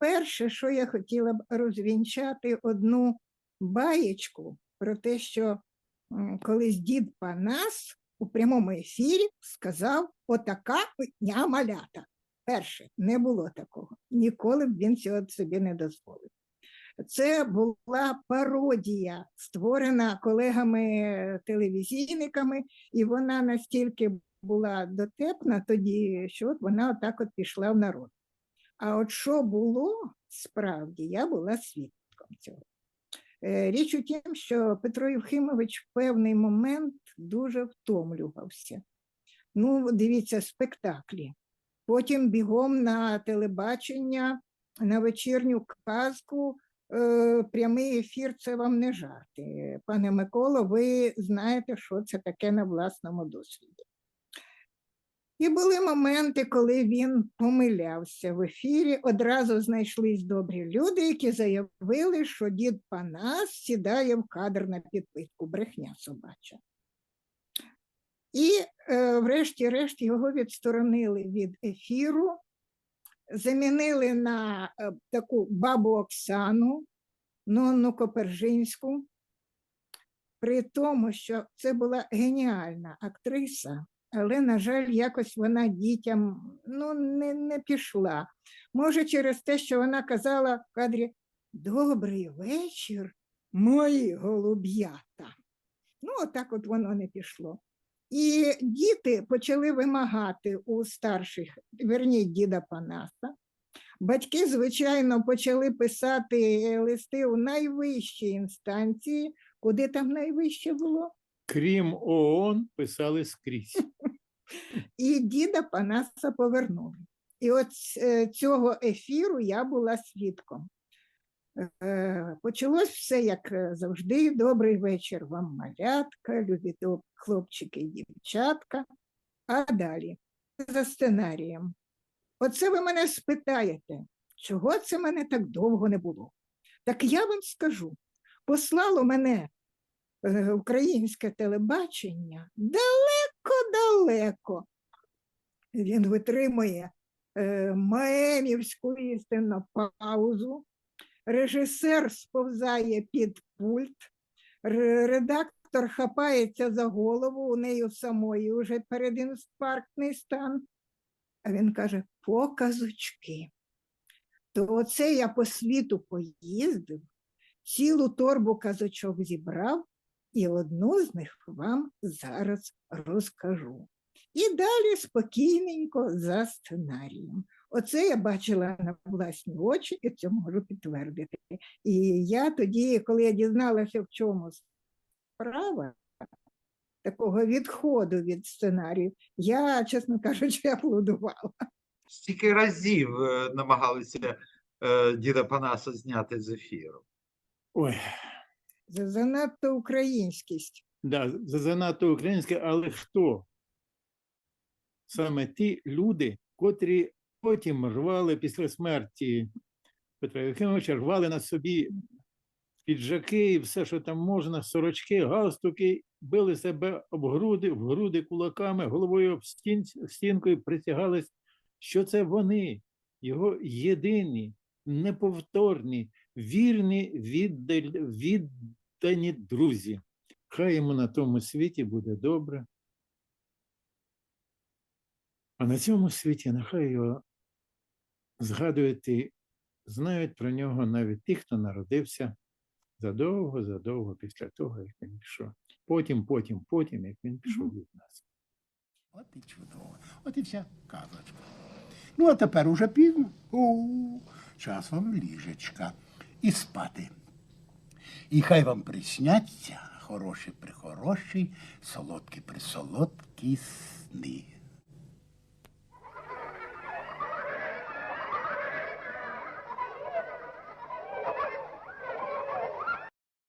перше, що я хотіла б розвінчати одну баєчку про те, що колись дід Панас у прямому ефірі сказав: отака дня малята. Перше, не було такого. Ніколи б він цього собі не дозволив. Це була пародія, створена колегами-телевізійниками, і вона настільки була дотепна тоді, що от вона отак от пішла в народ. А от що було справді, я була свідком цього. Е, Річ у тім, що Петро Євхимович в певний момент дуже втомлювався. Ну, дивіться, спектаклі. Потім бігом на телебачення, на вечірню казку. Е, Прямий ефір це вам не жарти. Пане Миколо, ви знаєте, що це таке на власному досвіді. І були моменти, коли він помилявся в ефірі. Одразу знайшлись добрі люди, які заявили, що дід Панас сідає в кадр на підпитку, брехня собача. І, е, врешті-решт, його відсторонили від ефіру, замінили на е, таку бабу Оксану, Нонну Копержинську, при тому, що це була геніальна актриса, але, на жаль, якось вона дітям ну, не, не пішла. Може, через те, що вона казала в кадрі Добрий вечір, мої голуб'ята. Ну, отак от воно не пішло. І діти почали вимагати у старших, верніть діда Панаса. Батьки, звичайно, почали писати листи у найвищі інстанції. Куди там найвище було? Крім ООН, писали скрізь. І діда Панаса повернули. І от е, цього ефіру я була свідком. Е, Почалось все як е, завжди. Добрий вечір вам, малятка, любі хлопчики і дівчатка. А далі за сценарієм. Оце ви мене спитаєте, чого це мене так довго не було? Так я вам скажу, послало мене українське телебачення далеко-далеко. Він витримує е, маемівську істинну паузу, режисер сповзає під пульт, редактор хапається за голову, у неї самої вже передінфарктний стан. А він каже: показочки. То оце я по світу поїздив, цілу торбу казочок зібрав, і одну з них вам зараз розкажу. І далі спокійненько за сценарієм. Оце я бачила на власні очі і це можу підтвердити. І я тоді, коли я дізналася, в чому справа такого відходу від сценарію, я, чесно кажучи, аплодувала. Стільки разів е, намагалися е, діда Панаса зняти з ефіру. Ой, Це занадто українськість. да, за- занадто українське, але хто? Саме ті люди, котрі потім рвали після смерті Петра Євгеновича, рвали на собі піджаки і все, що там можна, сорочки, галстуки, били себе об груди, в груди кулаками, головою об стін, стінку і присягались, що це вони, його єдині, неповторні, вірні, віддаль, віддані друзі. Хай йому на тому світі буде добре. А на цьому світі нехай його згадують і знають про нього навіть ті, хто народився задовго, задовго після того, як він пішов. Потім, потім, потім, як він пішов від нас. От і чудово. От і вся казочка. Ну, а тепер уже пізно. О, час вам ліжечка. І спати. І хай вам присняться хороші прихороші, солодкі присолодкі сни.